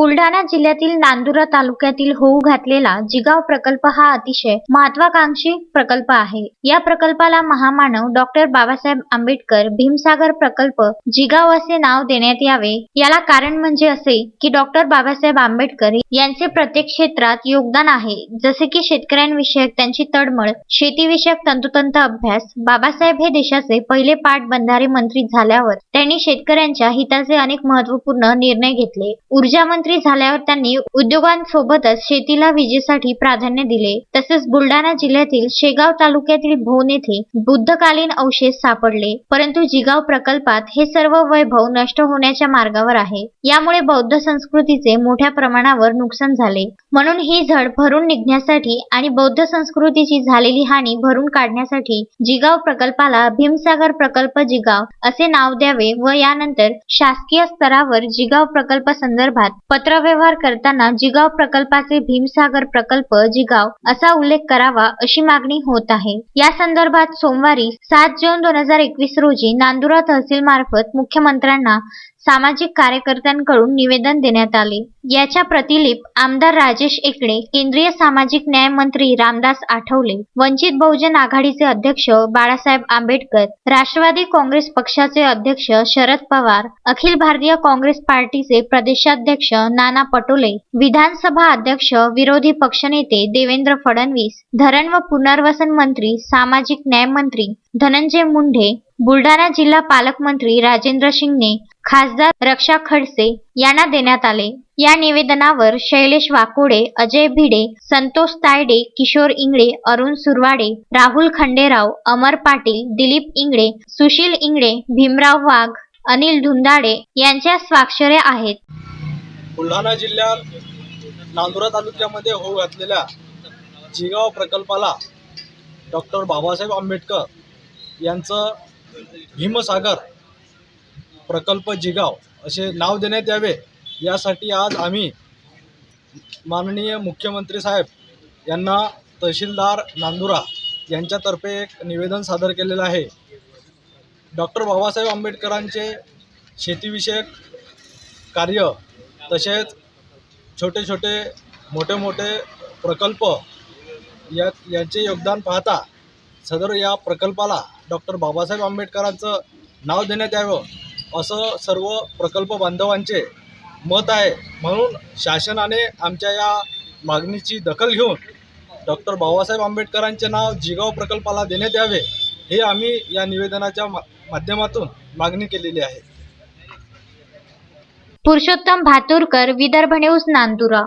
बुलढाणा जिल्ह्यातील नांदुरा तालुक्यातील होऊ घातलेला जिगाव प्रकल्प हा अतिशय महत्वाकांक्षी प्रकल्प आहे. या प्रकल्पाला महामानव डॉक्टर बाबासाहेब आंबेडकर भीमसागर प्रकल्प जिगाव असे नाव देण्यात यावे. याला कारण म्हणजे असे की डॉक्टर बाबासाहेब आंबेडकर यांचे प्रत्येक क्षेत्रात योगदान आहे. जसे की शेतकऱ्यांविषयक त्यांची तळमळ शेतीविषयक तंतोतंत अभ्यास बाबासाहेब हे देशाचे पहिले पाटबंधारे मंत्री झाल्यावर त्यांनी शेतकऱ्यांच्या हिताचे अनेक महत्त्वपूर्ण निर्णय घेतले. ऊर्जा मंत्री झाल्यावर त्यांनी उद्योगांसोबतच शेतीला विजेसाठी प्राधान्य दिले. तसेच बुलढाणा जिल्ह्यातील शेगाव तालुक्यातील भोन येथे बुद्धकालीन अवशेष सापडले. परंतु जिगाव प्रकल्पात हे सर्व वैभव नष्ट होण्याच्या मार्गावर आहे. यामुळे बौद्ध संस्कृतीचे मोठ्या प्रमाणावर नुकसान झाले. म्हणून ही झड भरून निघण्यासाठी आणि बौद्ध संस्कृतीची झालेली हानी भरून काढण्यासाठी जिगाव प्रकल्पाला भीमसागर प्रकल्प जिगाव असे नाव द्यावे व यानंतर शासकीय स्तरावर जिगाव प्रकल्प संदर्भात पत्रव्यवहार करताना जिगाव प्रकल्पाचे भीमसागर प्रकल्प जिगाव असा उल्लेख करावा अशी मागणी होत आहे. या संदर्भात सोमवारी सात जून दोन हजार एकवीस रोजी नांदुरा तहसील मार्फत मुख्यमंत्र्यांना सामाजिक कार्यकर्त्यांकडून निवेदन देण्यात आले. याच्या प्रतिलिप आमदार राजेश एकडे केंद्रीय सामाजिक न्याय मंत्री रामदास आठवले वंचित बहुजन आघाडीचे अध्यक्ष बाळासाहेब आंबेडकर राष्ट्रवादी काँग्रेस पक्षाचे अध्यक्ष शरद पवार अखिल भारतीय काँग्रेस पार्टीचे प्रदेशाध्यक्ष नाना पटोले विधानसभा अध्यक्ष विरोधी पक्षनेते देवेंद्र फडणवीस धरण व पुनर्वसन मंत्री सामाजिक न्याय मंत्री धनंजय मुंढे बुलढाणा जिल्हा पालकमंत्री राजेंद्र शिंगणे खासदार रक्षा खडसे यांना देण्यात आले. या निवेदनावर शैलेश वाकोडे अजय भिडे संतोष तायडे किशोर इंगळे अरुण सुरवाडे राहुल खंडेराव अमर पाटील दिलीप इंगळे सुशील इंगळे भीमराव वाघ अनिल धुंदाडे यांच्या स्वाक्षरे आहेत. बुलढाणा जिल्ह्यात नांदुरा तालुक्यामध्ये होऊ घातलेल्या जिगाव प्रकल्पाला डॉक्टर बाबासाहेब आंबेडकर यांचं भीमसागर प्रकल्प जिगाव असे नाव देण्यात यावे. यासाठी आज आम्ही माननीय मुख्यमंत्री साहेब यांना तहसीलदार नांदुरा यांच्यातर्फे एक निवेदन सादर केलेलं आहे. डॉक्टर बाबासाहेब आंबेडकरांचे शेतीविषयक कार्य तसेच छोटे छोटे मोठे मोठे प्रकल्प या यांचे योगदान पाहता सदर या प्रकल्पाला डॉक्टर बाबासाहेब आंबेडकरांचं नाव देण्यात यावं असं सर्व प्रकल्प बांधवांचे मत आहे. म्हणून शासनाने आमच्या या मागणीची दखल घेऊन डॉक्टर बाबासाहेब आंबेडकरांचे नाव जिगाव प्रकल्पाला देण्यात यावे हे आम्ही या निवेदनाच्या मा माध्यमातून मागणी केलेली आहे. पुरुषोत्तम भातुरकर विदर्भ न्यूज नांदुरा.